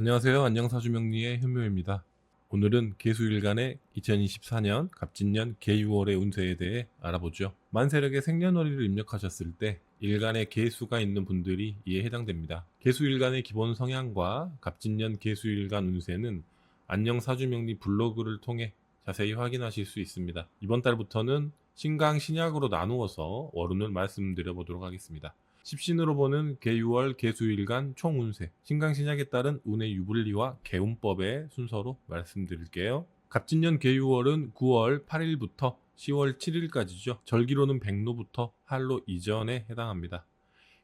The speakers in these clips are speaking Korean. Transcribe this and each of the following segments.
안녕하세요. 안녕사주명리의 현묘입니다. 오늘은 개수일간의 2024년 갑진년 개유월의 운세에 대해 알아보죠. 만세력의 생년월일을 입력하셨을 때 일간에 개수가 있는 분들이 이에 해당됩니다. 개수일간의 기본 성향과 갑진년 개수일간 운세는 안녕사주명리 블로그를 통해 자세히 확인하실 수 있습니다. 이번 달부터는 신강 신약으로 나누어서 월운을 말씀드려 보도록 하겠습니다. 십신으로 보는 개유월 개수일간 총운세 신강신약에 따른 운의 유불리와 개운법의 순서로 말씀드릴게요. 갑진년 개유월은 9월 8일부터 10월 7일까지죠. 절기로는 백로부터 할로 이전에 해당합니다.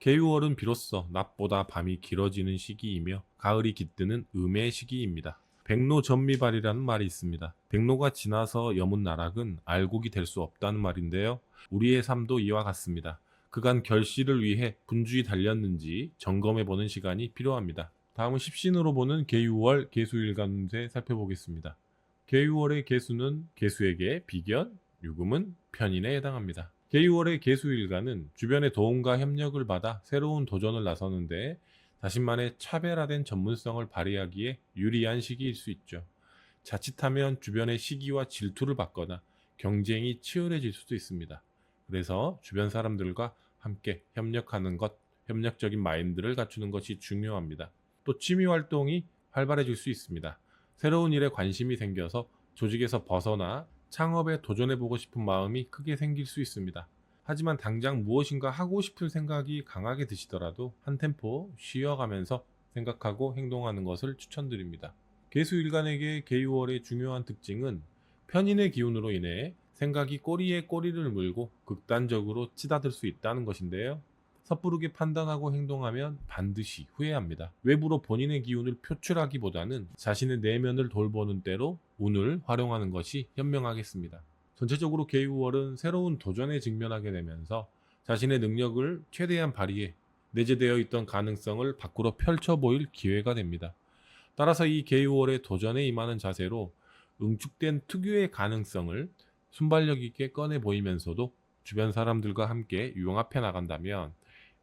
개유월은 비로소 낮보다 밤이 길어지는 시기이며 가을이 깃드는 음의 시기입니다. 백로 전미발이라는 말이 있습니다. 백로가 지나서 여문 나락은 알곡이 될 수 없다는 말인데요. 우리의 삶도 이와 같습니다. 그간 결실을 위해 분주히 달렸는지 점검해 보는 시간이 필요합니다. 다음은 십신으로 보는 개유월 개수일간 운세 살펴보겠습니다. 개유월의 개수는 개수에게 비견, 유금은 편인에 해당합니다. 개유월의 개수일간은 주변의 도움과 협력을 받아 새로운 도전을 나서는데 자신만의 차별화된 전문성을 발휘하기에 유리한 시기일 수 있죠. 자칫하면 주변의 시기와 질투를 받거나 경쟁이 치열해질 수도 있습니다. 그래서 주변 사람들과 함께 협력하는 것, 협력적인 마인드를 갖추는 것이 중요합니다. 또 취미 활동이 활발해질 수 있습니다. 새로운 일에 관심이 생겨서 조직에서 벗어나 창업에 도전해보고 싶은 마음이 크게 생길 수 있습니다. 하지만 당장 무엇인가 하고 싶은 생각이 강하게 드시더라도 한 템포 쉬어가면서 생각하고 행동하는 것을 추천드립니다. 개수일간에게 개유월의 중요한 특징은 편인의 기운으로 인해 생각이 꼬리에 꼬리를 물고 극단적으로 치닫을 수 있다는 것인데요. 섣부르게 판단하고 행동하면 반드시 후회합니다. 외부로 본인의 기운을 표출하기보다는 자신의 내면을 돌보는 때로 운을 활용하는 것이 현명하겠습니다. 전체적으로 개유월은 새로운 도전에 직면하게 되면서 자신의 능력을 최대한 발휘해 내재되어 있던 가능성을 밖으로 펼쳐 보일 기회가 됩니다. 따라서 이 개유월의 도전에 임하는 자세로 응축된 특유의 가능성을 순발력 있게 꺼내 보이면서도 주변 사람들과 함께 융합해 나간다면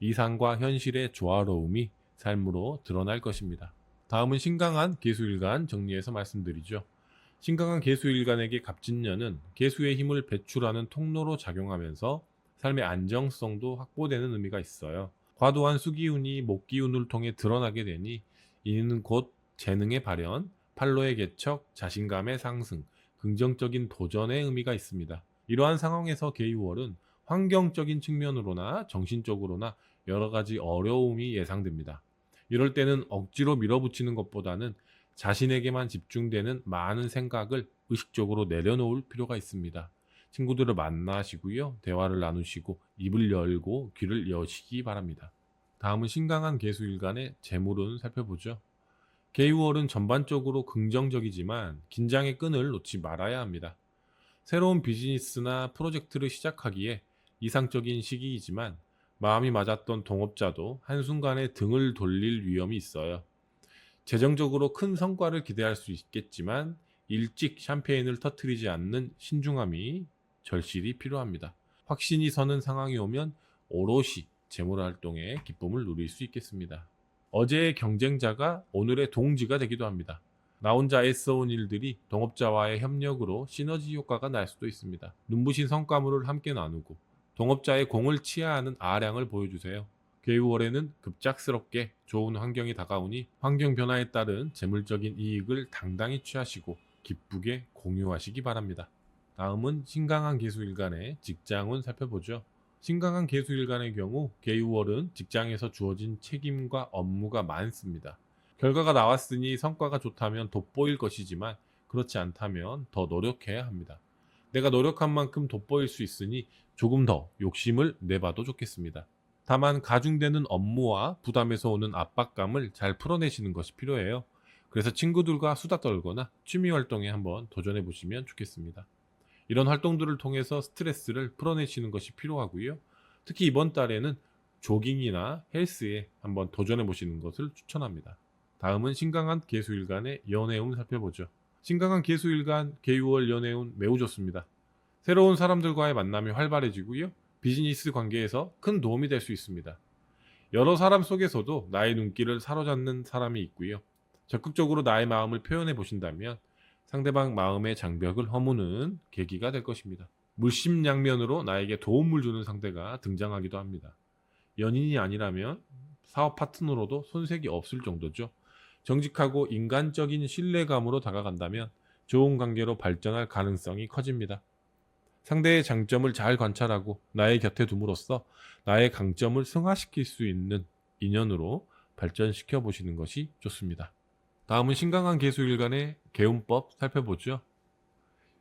이상과 현실의 조화로움이 삶으로 드러날 것입니다. 다음은 신강한 개수일간 정리해서 말씀드리죠. 신강한 개수일간에게 갑진년은 개수의 힘을 배출하는 통로로 작용하면서 삶의 안정성도 확보되는 의미가 있어요. 과도한 수기운이 목기운을 통해 드러나게 되니 이는 곧 재능의 발현, 팔로의 개척, 자신감의 상승, 긍정적인 도전의 의미가 있습니다. 이러한 상황에서 개유월은 환경적인 측면으로나 정신적으로나 여러 가지 어려움이 예상됩니다. 이럴 때는 억지로 밀어붙이는 것보다는 자신에게만 집중되는 많은 생각을 의식적으로 내려놓을 필요가 있습니다. 친구들을 만나시고요. 대화를 나누시고 입을 열고 귀를 여시기 바랍니다. 다음은 신강한 개수일간의 재물운 살펴보죠. 개유월은 전반적으로 긍정적이지만 긴장의 끈을 놓지 말아야 합니다. 새로운 비즈니스나 프로젝트를 시작하기에 이상적인 시기이지만 마음이 맞았던 동업자도 한순간에 등을 돌릴 위험이 있어요. 재정적으로 큰 성과를 기대할 수 있겠지만 일찍 샴페인을 터트리지 않는 신중함이 절실히 필요합니다. 확신이 서는 상황이 오면 오롯이 재물 활동에 기쁨을 누릴 수 있겠습니다. 어제의 경쟁자가 오늘의 동지가 되기도 합니다. 나 혼자 애써온 일들이 동업자와의 협력으로 시너지 효과가 날 수도 있습니다. 눈부신 성과물을 함께 나누고 동업자의 공을 치하하는 아량을 보여주세요. 개유월에는 급작스럽게 좋은 환경이 다가오니 환경 변화에 따른 재물적인 이익을 당당히 취하시고 기쁘게 공유하시기 바랍니다. 다음은 신강한 개수일간의 직장운 살펴보죠. 신강한 개수일간의 경우 개유월은 직장에서 주어진 책임과 업무가 많습니다. 결과가 나왔으니 성과가 좋다면 돋보일 것이지만 그렇지 않다면 더 노력해야 합니다. 내가 노력한 만큼 돋보일 수 있으니 조금 더 욕심을 내봐도 좋겠습니다. 다만 가중되는 업무와 부담에서 오는 압박감을 잘 풀어내시는 것이 필요해요. 그래서 친구들과 수다 떨거나 취미 활동에 한번 도전해 보시면 좋겠습니다. 이런 활동들을 통해서 스트레스를 풀어내시는 것이 필요하고요. 특히 이번 달에는 조깅이나 헬스에 한번 도전해 보시는 것을 추천합니다. 다음은 신강한 개수일간의 연애운 살펴보죠. 신강한 개수일간 개유월 연애운 매우 좋습니다. 새로운 사람들과의 만남이 활발해지고요. 비즈니스 관계에서 큰 도움이 될 수 있습니다. 여러 사람 속에서도 나의 눈길을 사로잡는 사람이 있고요. 적극적으로 나의 마음을 표현해 보신다면 상대방 마음의 장벽을 허무는 계기가 될 것입니다. 물심양면으로 나에게 도움을 주는 상대가 등장하기도 합니다. 연인이 아니라면 사업 파트너로도 손색이 없을 정도죠. 정직하고 인간적인 신뢰감으로 다가간다면 좋은 관계로 발전할 가능성이 커집니다. 상대의 장점을 잘 관찰하고 나의 곁에 둠으로써 나의 강점을 승화시킬 수 있는 인연으로 발전시켜 보시는 것이 좋습니다. 다음은 신강한 개수일간의 개운법 살펴보죠.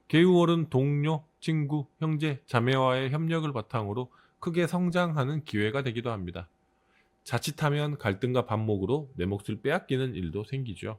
개우월은 동료, 친구, 형제, 자매와의 협력을 바탕으로 크게 성장하는 기회가 되기도 합니다. 자칫하면 갈등과 반목으로 내 몫을 빼앗기는 일도 생기죠.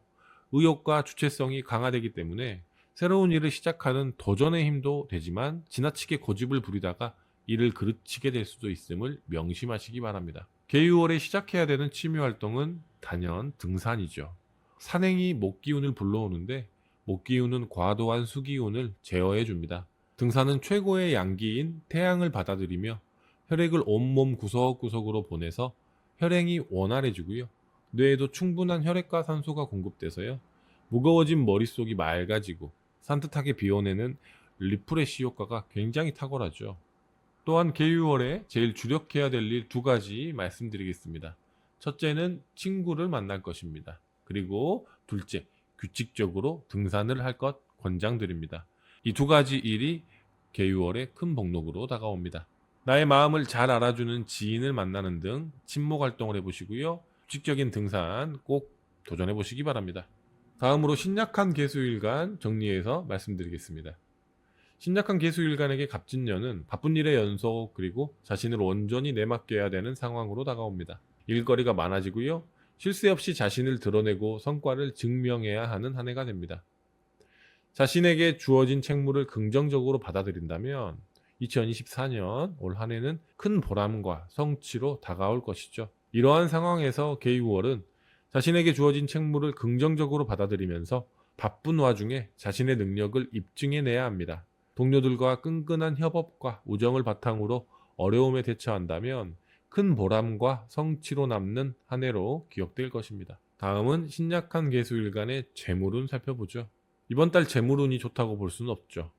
의욕과 주체성이 강화되기 때문에 새로운 일을 시작하는 도전의 힘도 되지만 지나치게 고집을 부리다가 일을 그르치게 될 수도 있음을 명심하시기 바랍니다. 개유월에 시작해야 되는 취미 활동은 단연 등산이죠. 산행이 목 기운을 불러오는데 목 기운은 과도한 수 기운을 제어해 줍니다. 등산은 최고의 양기인 태양을 받아들이며 혈액을 온몸 구석구석으로 보내서 혈행이 원활해지고요. 뇌에도 충분한 혈액과 산소가 공급돼서요. 무거워진 머릿속이 맑아지고 산뜻하게 비워내는 리프레시 효과가 굉장히 탁월하죠. 또한 개유월에 제일 주력해야 될 일 두 가지 말씀드리겠습니다. 첫째는 친구를 만날 것입니다. 그리고 둘째, 규칙적으로 등산을 할 것 권장드립니다. 이 두 가지 일이 개유월의 큰 복록으로 다가옵니다. 나의 마음을 잘 알아주는 지인을 만나는 등 친목 활동을 해보시고요. 규칙적인 등산 꼭 도전해 보시기 바랍니다. 다음으로 신약한 개수일간 정리해서 말씀드리겠습니다. 신약한 개수일간에게 갑진년은 바쁜 일의 연속 그리고 자신을 온전히 내맡겨야 되는 상황으로 다가옵니다. 일거리가 많아지고요. 쉴새 없이 자신을 드러내고 성과를 증명해야 하는 한 해가 됩니다. 자신에게 주어진 책무를 긍정적으로 받아들인다면 2024년 올 한 해는 큰 보람과 성취로 다가올 것이죠. 이러한 상황에서 게이월은 자신에게 주어진 책무를 긍정적으로 받아들이면서 바쁜 와중에 자신의 능력을 입증해내야 합니다. 동료들과 끈끈한 협업과 우정을 바탕으로 어려움에 대처한다면 큰 보람과 성취로 남는 한 해로 기억될 것입니다. 다음은 신약한 개수 일간의 재물운 살펴보죠. 이번 달 재물운이 좋다고 볼 수는 없죠.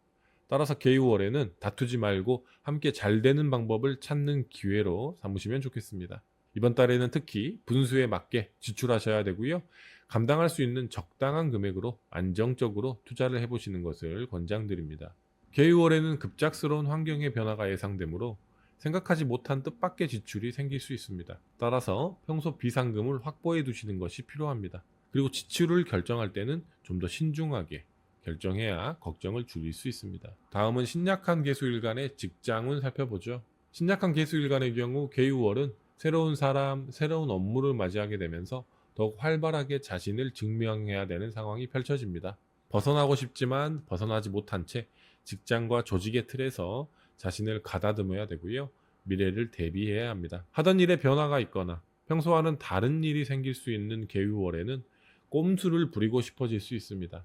따라서 개유월에는 다투지 말고 함께 잘 되는 방법을 찾는 기회로 삼으시면 좋겠습니다. 이번 달에는 특히 분수에 맞게 지출하셔야 되고요. 감당할 수 있는 적당한 금액으로 안정적으로 투자를 해보시는 것을 권장드립니다. 개유월에는 급작스러운 환경의 변화가 예상되므로 생각하지 못한 뜻밖의 지출이 생길 수 있습니다. 따라서 평소 비상금을 확보해 두시는 것이 필요합니다. 그리고 지출을 결정할 때는 좀 더 신중하게 결정해야 걱정을 줄일 수 있습니다. 다음은 신약한 개수일간의 직장운 살펴보죠. 신약한 개수일간의 경우 개유월은 새로운 사람, 새로운 업무를 맞이하게 되면서 더욱 활발하게 자신을 증명해야 되는 상황이 펼쳐집니다. 벗어나고 싶지만 벗어나지 못한 채 직장과 조직의 틀에서 자신을 가다듬어야 되고요. 미래를 대비해야 합니다. 하던 일에 변화가 있거나 평소와는 다른 일이 생길 수 있는 개유월에는 꼼수를 부리고 싶어질 수 있습니다.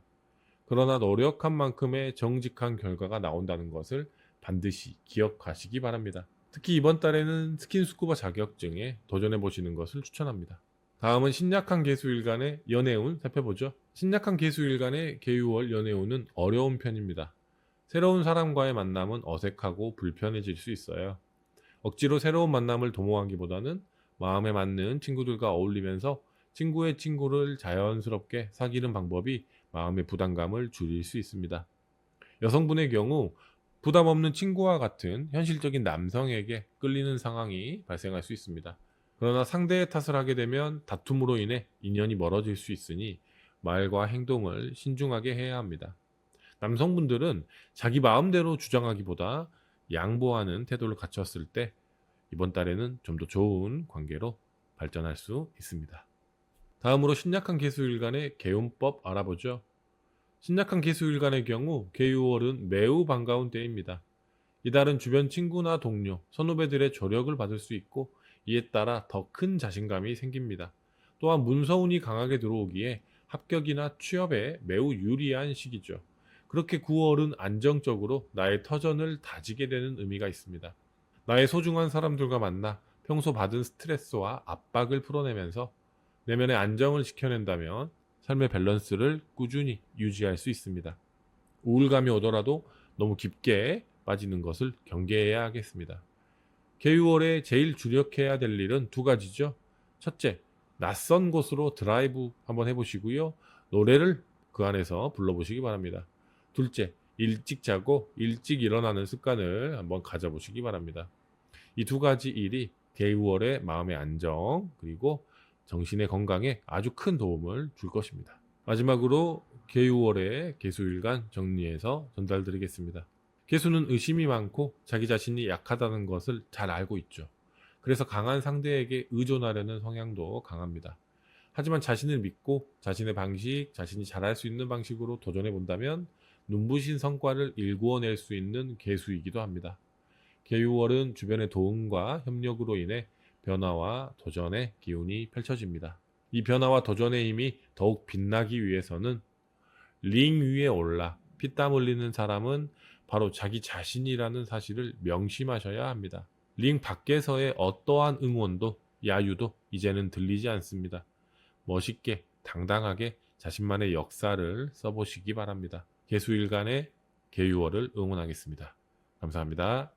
그러나 노력한 만큼의 정직한 결과가 나온다는 것을 반드시 기억하시기 바랍니다. 특히 이번 달에는 스킨스쿠버 자격증에 도전해 보시는 것을 추천합니다. 다음은 신약한 개수일간의 연애운 살펴보죠. 신약한 개수일간의 개유월 연애운은 어려운 편입니다. 새로운 사람과의 만남은 어색하고 불편해질 수 있어요. 억지로 새로운 만남을 도모하기보다는 마음에 맞는 친구들과 어울리면서 친구의 친구를 자연스럽게 사귀는 방법이 마음의 부담감을 줄일 수 있습니다. 여성분의 경우 부담 없는 친구와 같은 현실적인 남성에게 끌리는 상황이 발생할 수 있습니다. 그러나 상대의 탓을 하게 되면 다툼으로 인해 인연이 멀어질 수 있으니 말과 행동을 신중하게 해야 합니다. 남성분들은 자기 마음대로 주장하기보다 양보하는 태도를 갖췄을 때 이번 달에는 좀 더 좋은 관계로 발전할 수 있습니다. 다음으로 신약한 개수일간의 개운법 알아보죠. 신약한 개수일간의 경우 개유월은 매우 반가운 때입니다. 이달은 주변 친구나 동료, 선후배들의 조력을 받을 수 있고 이에 따라 더 큰 자신감이 생깁니다. 또한 문서운이 강하게 들어오기에 합격이나 취업에 매우 유리한 시기죠. 그렇게 9월은 안정적으로 나의 터전을 다지게 되는 의미가 있습니다. 나의 소중한 사람들과 만나 평소 받은 스트레스와 압박을 풀어내면서 내면의 안정을 지켜낸다면 삶의 밸런스를 꾸준히 유지할 수 있습니다. 우울감이 오더라도 너무 깊게 빠지는 것을 경계해야 하겠습니다. 개유월에 제일 주력해야 될 일은 두 가지죠. 첫째, 낯선 곳으로 드라이브 한번 해보시고요. 노래를 그 안에서 불러보시기 바랍니다. 둘째, 일찍 자고 일찍 일어나는 습관을 한번 가져보시기 바랍니다. 이 두 가지 일이 개유월의 마음의 안정 그리고 정신의 건강에 아주 큰 도움을 줄 것입니다. 마지막으로 개유월의 개수일간 정리해서 전달드리겠습니다. 개수는 의심이 많고 자기 자신이 약하다는 것을 잘 알고 있죠. 그래서 강한 상대에게 의존하려는 성향도 강합니다. 하지만 자신을 믿고 자신의 방식, 자신이 잘할 수 있는 방식으로 도전해 본다면 눈부신 성과를 일구어낼 수 있는 개수이기도 합니다. 개유월은 주변의 도움과 협력으로 인해 변화와 도전의 기운이 펼쳐집니다. 이 변화와 도전의 힘이 더욱 빛나기 위해서는 링 위에 올라 피땀 흘리는 사람은 바로 자기 자신이라는 사실을 명심하셔야 합니다. 링 밖에서의 어떠한 응원도 야유도 이제는 들리지 않습니다. 멋있게 당당하게 자신만의 역사를 써보시기 바랍니다. 개수일간의 개유월을 응원하겠습니다. 감사합니다.